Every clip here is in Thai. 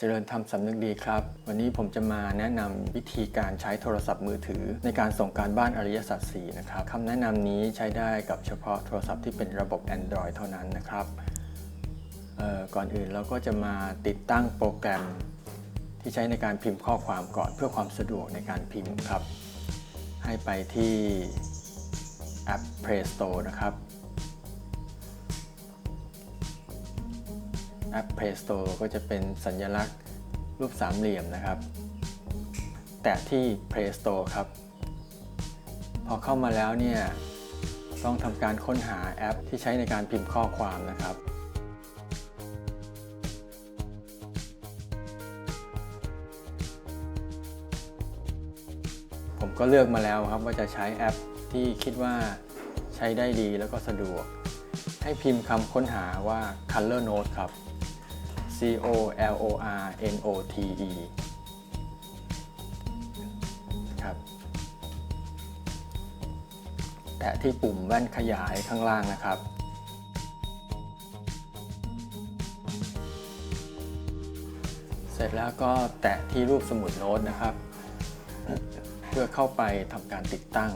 เจริญธรรมสำนึกดีครับ วันนี้ผมจะมาแนะนำวิธีการใช้โทรศัพท์มือถือ ในการส่งการบ้านอริยสัจ4นะครับคำแนะนำนี้ใช้ได้กับเฉพาะโทรศัพท์ที่เป็นระบบ Android เท่านั้นนะครับก่อนอื่นเราก็จะมาติดตั้งโปรแกรม ที่ใช้ในการพิมพ์ข้อความก่อนเพื่อความสะดวกในการพิมพ์ครับ ให้ไปที่แอป Play Store นะครับ แอป Play Store ก็จะเป็นสัญลักษณ์รูปสามเหลี่ยมนะครับ แตะที่ Play Store ครับ พอเข้ามาแล้วเนี่ยต้องทำการค้นหาแอปที่ใช้ในการพิมพ์ข้อความนะครับ ผมก็เลือกมาแล้วครับว่าจะใช้แอปที่คิดว่าใช้ได้ดีแล้วก็สะดวก ให้พิมพ์คำค้นหาว่า Color Note ครับ C O L O R N O T E ครับ แตะที่ปุ่มแว่นขยายข้างล่างนะครับ เสร็จแล้วก็แตะที่รูปสมุดโน้ตนะครับ เพื่อเข้าไปทำการติดตั้ง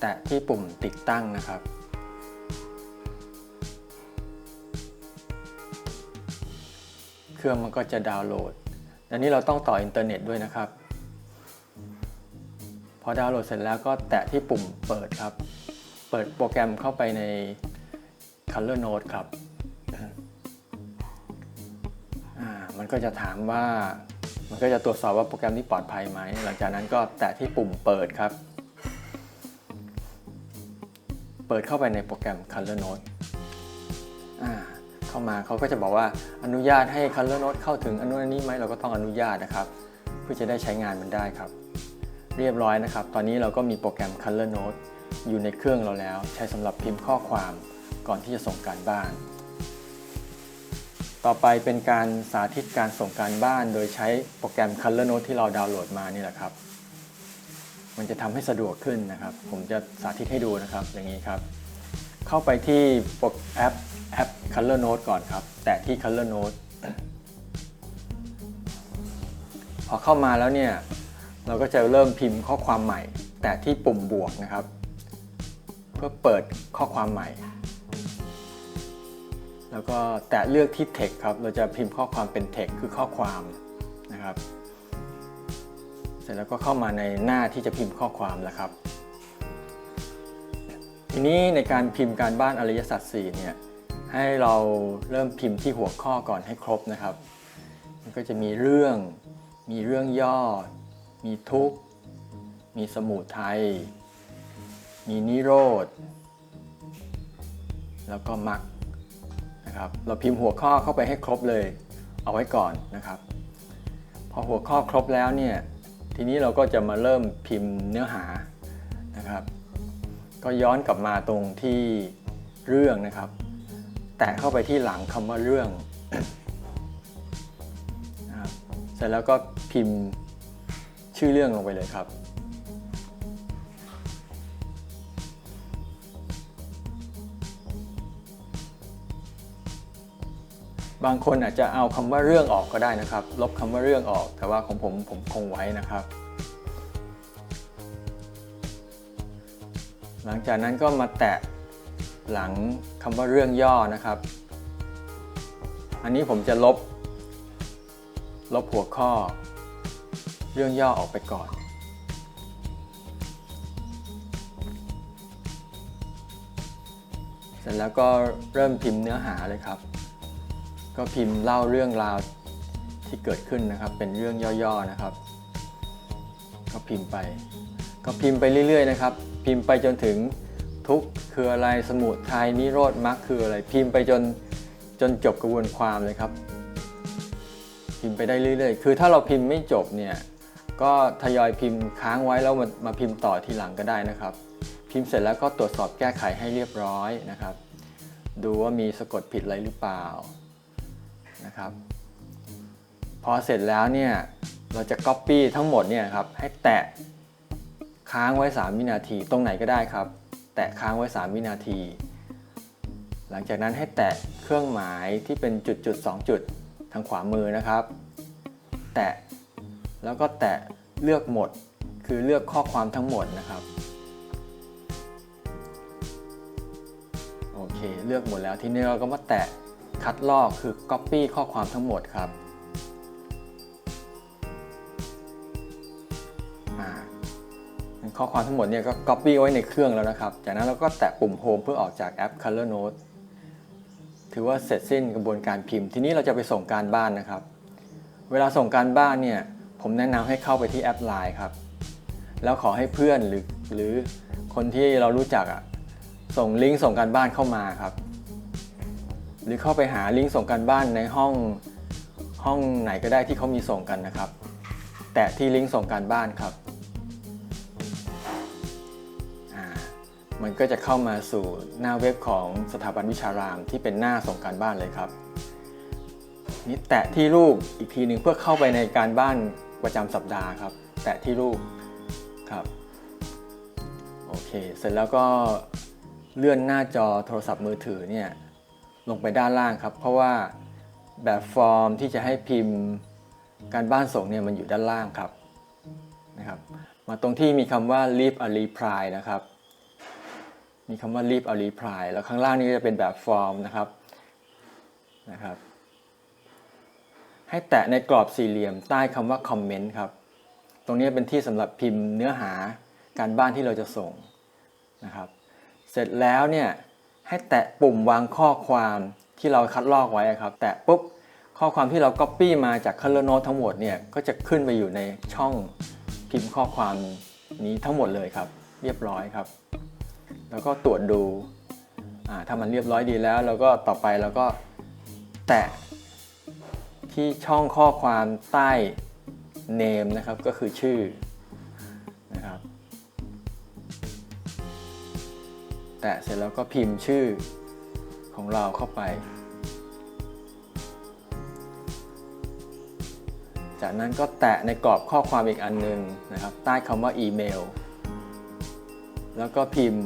แตะที่ปุ่มติดตั้งนะครับ เครื่องมันก็จะดาวน์โหลด อันนี้เราต้องต่ออินเทอร์เน็ตด้วยนะครับ พอดาวน์โหลดเสร็จแล้วก็แตะที่ปุ่มเปิดครับ เปิดโปรแกรมเข้าไปใน Color Note ครับ มันก็จะถามว่า มันก็จะตรวจสอบว่าโปรแกรมนี้ปลอดภัยไหม หลังจากนั้นก็แตะที่ปุ่มเปิดครับ เปิดเข้าไปในโปรแกรม Color Note อ่า เข้ามาเขาก็จะบอกว่าอนุญาตให้ Color Note เข้าถึงอนุนี้ไหมเราก็ต้องอนุญาตนะครับ เพื่อจะได้ใช้งานมันได้ครับ เรียบร้อยนะครับ ตอนนี้เราก็มีโปรแกรม Color Note อยู่ในเครื่องเราแล้ว ใช้สำหรับพิมพ์ข้อความก่อนที่จะส่งการบ้าน ต่อไปเป็นการสาธิตการส่งการบ้าน โดยใช้โปรแกรม Color Note ที่เราดาวน์โหลดมานี่แหละครับมันจะทำให้สะดวกขึ้นนะครับ ผมจะสาธิตให้ดูนะครับ อย่างนี้ครับ เข้าไปที่โปรแอป แอป Color Note ก่อนครับ แตะที่ Color Note พอเข้ามาแล้วเนี่ย เราก็จะเริ่มพิมพ์ข้อความใหม่ แตะที่ปุ่มบวกนะครับ เพื่อเปิดข้อความใหม่ แล้วก็แตะเลือกที่ text ครับ เราจะพิมพ์ข้อความเป็น text คือข้อความนะครับ เสร็จแล้วก็เข้ามาในหน้าที่จะพิมพ์ข้อความแล้วครับทีนี้ในการพิมพ์การบ้านอริยสัจ4เนี่ย ให้เราเริ่มพิมพ์ที่หัวข้อก่อนให้ครบนะครับ มันก็จะมีเรื่อง มีเรื่องย่อ มีทุกข์ มีสมุทัย มีนิโรธ แล้วก็มรรคนะครับ เราพิมพ์หัวข้อเข้าไปให้ครบเลย เอาไว้ก่อนนะครับ พอหัวข้อครบแล้วเนี่ย ทีนี้เราก็จะมาเริ่มพิมพ์เนื้อหานะครับ ก็ย้อนกลับมาตรงที่เรื่องนะครับ แตะเข้าไปที่หลังคำว่าเรื่องนะครับเสร็จแล้วก็พิมพ์ชื่อเรื่องลงไปเลยครับ บางคนอาจจะเอาคำว่าเรื่องออกก็ได้นะครับ ลบคำว่าเรื่องออก แต่ว่าของผมผมคงไว้นะครับ หลังจากนั้นก็มาแตะ หลังคำว่าเรื่องย่อนะครับ อันนี้ผมจะลบ ลบหัวข้อ เรื่องย่อออกไปก่อน เสร็จแล้วก็เริ่มพิมพ์เนื้อหาเลยครับ ก็พิมพ์เล่าเรื่องราวที่เกิดขึ้นนะครับ เป็นเรื่องย่อๆนะครับ ก็พิมพ์ไป ก็พิมพ์ไปเรื่อยๆนะครับ พิมพ์ไปจนถึง ทุกข์คืออะไรสมุทัยนิโรธมรรคคืออะไร พิมพ์ไปจนจนจบกระบวนความเลยครับ พิมพ์ไปได้เรื่อยๆ คือถ้าเราพิมพ์ไม่จบเนี่ยก็ทยอยพิมพ์ค้างไว้แล้วมามาพิมพ์ต่อทีหลังก็ได้นะครับ พิมพ์เสร็จแล้วก็ตรวจสอบแก้ไขให้เรียบร้อยนะครับ ดูว่ามีสะกดผิดอะไรหรือเปล่านะครับ พอเสร็จแล้วเนี่ยเราจะ Copy ทั้งหมดเนี่ยครับให้แตะค้างไว้ 3 วินาทีตรงไหนก็ได้ครับ แตะค้างไว้ 3 วินาที หลังจากนั้นให้แตะเครื่องหมายที่เป็นจุดจุดๆสองจุดทางขวามือนะครับ แตะแล้วก็แตะเลือกหมดคือเลือกข้อความทั้งหมดนะครับโอเคเลือกหมดแล้วทีนี้เราก็มาแตะคัดลอกคือ Copy ข้อความทั้งหมดครับ ข้อความทั้งหมดเนี่ยก็ Copy ไว้ในเครื่องแล้วนะครับ จากนั้นเราก็แตะปุ่ม Home เพื่อออกจากแอป Color Note ถือว่าเสร็จสิ้นกระบวนการพิมพ์ ทีนี้เราจะไปส่งการบ้านนะครับ เวลาส่งการบ้านเนี่ยผมแนะนำให้เข้าไปที่แอป Line ครับ แล้วขอให้เพื่อนหรือหรือคนที่เรารู้จักอะส่งลิงก์ส่งการบ้านเข้ามาครับ หรือเข้าไปหาลิงก์ส่งการบ้านในห้องห้องไหนก็ได้ที่เขามีส่งกันนะครับ แตะที่ลิงก์ส่งการบ้านครับ มันก็จะเข้ามาสู่หน้าเว็บของสถาบันวิชารามที่เป็นหน้าส่งการบ้านเลยครับ นี่แตะที่รูปอีกทีหนึ่งเพื่อเข้าไปในการบ้านประจำสัปดาห์ครับ แตะที่รูปครับโอเค เสร็จแล้วก็เลื่อนหน้าจอโทรศัพท์มือถือเนี่ยลงไปด้านล่างครับ เพราะว่าแบบฟอร์มที่จะให้พิมพ์การบ้านส่งเนี่ยมันอยู่ด้านล่างครับนะครับ มาตรงที่มีคำว่า leave a reply นะครับ มีคำว่า leave a reply แล้วข้างล่างนี้จะเป็นแบบฟอร์มนะครับนะครับ ให้แตะในกรอบสี่เหลี่ยมใต้คำว่าคอมเมนต์ครับ ตรงนี้เป็นที่สำหรับพิมพ์เนื้อหาการบ้านที่เราจะส่งนะครับ เสร็จแล้วเนี่ยให้แตะปุ่มวางข้อความที่เราคัดลอกไว้ครับ แตะปุ๊บข้อความที่เรา Copy มาจาก Color Note ทั้งหมดเนี่ยก็จะขึ้นไปอยู่ในช่องพิมพ์ข้อความนี้ทั้งหมดเลยครับ เรียบร้อยครับ แล้วก็ตรวจดูถ้ามันเรียบร้อยดีแล้วเราก็ต่อไปเราก็แตะที่ช่องข้อความใต้ name นะครับ ก็คือชื่อนะครับ แตะเสร็จแล้วก็พิมพ์ชื่อของเราเข้าไป จากนั้นก็แตะในกรอบข้อความอีกอันหนึงนะครับ ใต้คำว่าอีเมล แล้วก็พิมพ์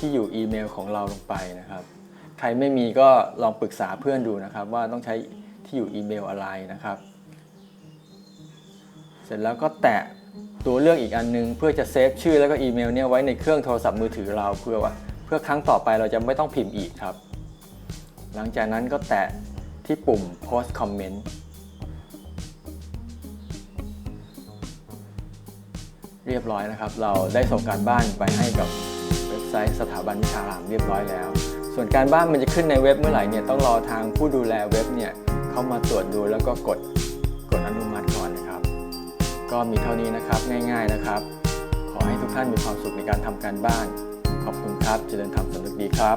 ที่อยู่อีเมลของเราลงไปนะครับ ใครไม่มีก็ลองปรึกษาเพื่อนดูนะครับ ว่าต้องใช้ที่อยู่อีเมลอะไรนะครับ เสร็จแล้วก็แตะตัวเลือกอีกอันนึง เพื่อจะเซฟชื่อแล้วก็อีเมลเนี่ยไว้ในเครื่องโทรศัพท์มือถือเราเพื่อว่า เพื่อครั้งต่อไปเราจะไม่ต้องพิมพ์อีกครับ หลังจากนั้นก็แตะที่ปุ่ม post comment เรียบร้อยนะครับ เราได้ส่งการบ้านไปให้กับ เว็บไซต์สถาบันวิชารามเรียบร้อยแล้ว ส่วนการบ้านมันจะขึ้นในเว็บเมื่อไหร่เนี่ยต้องรอทางผู้ดูแลเว็บเนี่ยเข้ามาตรวจดูแล้วก็กดกดอนุมัติก่อนนะครับ ก็มีเท่านี้นะครับง่าย ๆนะครับ ขอให้ทุกท่านมีความสุขในการทำการบ้าน ขอบคุณครับเจริญธรรมสำนึกดีครับ